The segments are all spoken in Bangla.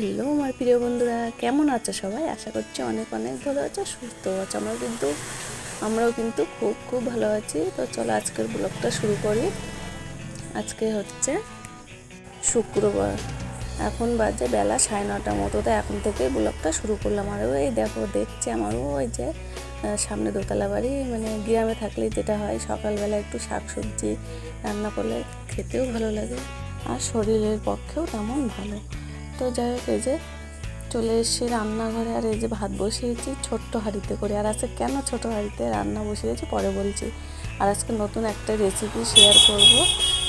হ্যালো আমার প্রিয় বন্ধুরা, কেমন আছো সবাই? আশা করছি অনেক অনেক ভালো আছো সুস্থ আছো। আমরা কিন্তু, আমরাও কিন্তু খুব খুব ভালো আছি। তো চলো আজকের ব্লগটা শুরু করি। আজকে হচ্ছে শুক্রবার। এখন বাজে বেলা সাড়ে নটার মতো। তো এখন থেকে ব্লগটা শুরু করলাম। আর ওই দেখো, দেখছি আমারও ওই যে সামনে দোতলা বাড়ি মানে গ্রামে থাকলে যেটা হয়, সকালবেলা একটু শাক সবজি রান্না করলে খেতেও ভালো লাগে। আর শরীরের পক্ষেও তেমন ভালো। তো যাই হোক, এই যে চলে এসেছি রান্নাঘরে, আর এই যে ভাত বসিয়েছি ছোট্ট হাঁড়িতে করে। আর আজকে কেন ছোট হাঁড়িতে রান্না বসিয়েছি পরে বলছি। আর আজকে নতুন একটা রেসিপি শেয়ার করব।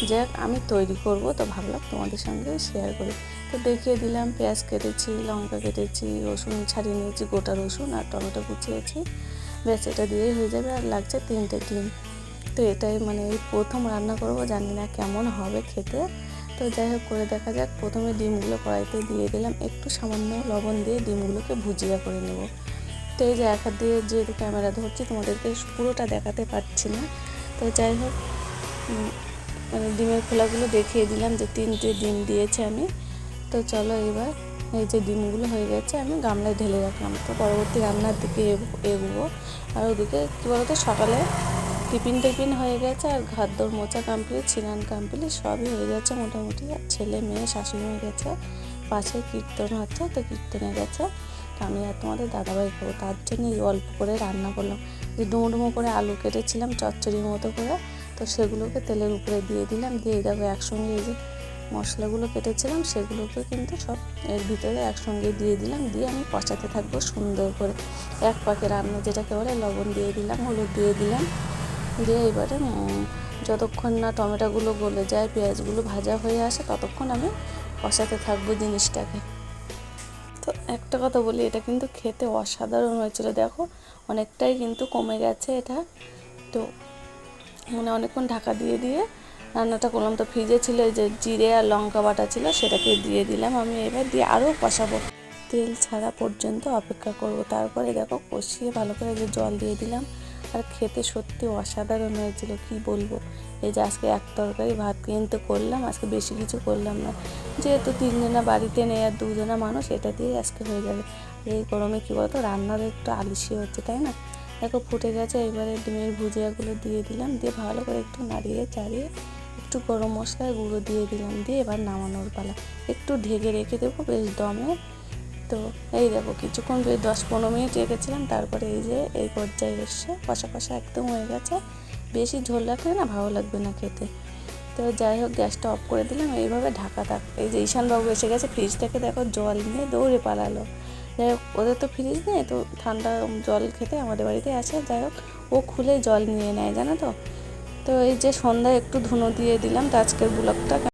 যে আমি তৈরি করব, তো ভাবলাম তোমাদের সঙ্গে শেয়ার করি। তো দেখিয়ে দিলাম, পেঁয়াজ কেটেছি, লঙ্কা কেটেছি, রসুন ছাড়িয়ে নিয়েছি, গোটা রসুন আর টমেটো কুচিয়েছি। ব্যাস, এটা দিয়েই হয়ে যাবে আর লাগছে তিনটে ডিম। তো এটাই মানে প্রথম রান্না করব, জানি না কেমন হবে খেতে। তো যাই হোক, করে দেখা যাক। প্রথমে ডিমগুলো কড়াইতে দিয়ে দিলাম। একটু সামান্য লবণ দিয়ে ডিমগুলোকে ভুজিয়া করে নেব। তো এই যে এক হাত দিয়ে যেহেতু ক্যামেরা ধরছি, তোমাদেরকে পুরোটা দেখাতে পারছি না। তো যাই হোক মানে ডিমের খোলাগুলো দেখিয়ে দিলাম যে তিনটে ডিম দিয়েছি আমি। তো চলো এবার এই যে ডিমগুলো হয়ে গেছে, আমি গামলায় ঢেলে রাখলাম। তো পরবর্তী রান্নার দিকে এগো- এগোবো। আর ওদিকে কী বলতো, সকালে টিফিন টিফিন হয়ে গেছে আর ঘর দোর মোচা কমপ্লিট ছিনান কমপ্লিট সবই হয়ে গেছে মোটামুটি। আর ছেলে মেয়ে, শাশুড়ি হয়ে গেছে। পাশে কীর্তন হচ্ছে, তো কীর্তনে গেছে। আমি আর তোমাদের দাদাভাই খাব তার জন্য এই অল্প করে রান্না করলাম। যে ডুমো ডুমো করে আলু কেটেছিলাম চচ্চড়ির মতো করে, তো সেগুলোকে তেলের উপরে দিয়ে দিলাম। দিয়ে দেখো একসঙ্গে এই যে মশলাগুলো কেটেছিলাম, সেগুলোকে কিন্তু সব এর ভিতরে একসঙ্গে দিয়ে দিলাম। দিয়ে আমি কষাতে থাকব সুন্দর করে। এক পাকে রান্না যেটাকে বলে লবণ দিয়ে দিলাম, হলুদ দিয়ে দিলাম। দিয়ে এবারে যতক্ষণ না টমেটোগুলো গলে যায়, পেঁয়াজগুলো ভাজা হয়ে আসে, ততক্ষণ আমি কষাতে থাকব জিনিসটাকে। তো একটা কথা বলি, এটা কিন্তু খেতে অসাধারণ হয়েছিল। দেখো, অনেকটাই কিন্তু কমে গেছে এটা। তো মানে অনেকক্ষণ ঢাকা দিয়ে দিয়ে রান্নাটা করলাম। তো ফ্রিজে ছিল যে জিরে আর লঙ্কা বাটা ছিল, সেটাকে দিয়ে দিলাম আমি। এবার দিয়ে আরও কষাবো। তেল ছাড়া পর্যন্ত অপেক্ষা করব। তারপরে দেখো, কষিয়ে ভালো করে যে জল দিয়ে দিলাম। আর খেতে সত্যি অসাধারণ হয়েছিল, কি বলব? এই যে আজকে এক তরকারি ভাত কিন্তু করলাম, আজকে বেশি কিছু করলাম না। যেহেতু তিনজনা বাড়িতে নেই আর দুজনা মানুষ, এটা দিয়ে আজকে হয়ে যাবে। এই গরমে কী বলতো, রান্নার একটু আলিশি হচ্ছে, তাই না? দেখো ফুটে গেছে, এবারে ডিমের ভুজিয়াগুলো দিয়ে দিলাম, দিয়ে ভালো করে একটু নাড়িয়ে চাড়িয়ে একটু গরম মশলার গুঁড়ো দিয়ে দিলাম, দিয়ে এবার নামানোর পালা। একটু ঢেকে রেখে দেবো, বেশ দমে তো এই দেখো কিছুক্ষণ বেশ দশ পনেরো মিনিট রেখেছিলাম, তারপরে এই যে এই পর্যায়ে এসছে, কষা কষা একদম হয়ে গেছে। বেশি ঝোল রাখলে না ভালো লাগবে না খেতে। তো যাই হোক, গ্যাসটা অফ করে দিলাম, এইভাবে ঢাকা থাক। এই যে ঈশানবাবু এসে গেছে ফ্রিজ থেকে দেখো জল নিয়ে দৌড়ে পালালো। যাই হোক, ওদের তো ফ্রিজ নেই, তো ঠান্ডা জল খেতে আমাদের বাড়িতে আসে যাই হোক, ও খুলে জল নিয়ে নেয়, জানো তো। তো এই যে সন্ধ্যায় একটু ধুনো দিয়ে দিলাম, তো আজকের ব্লগটা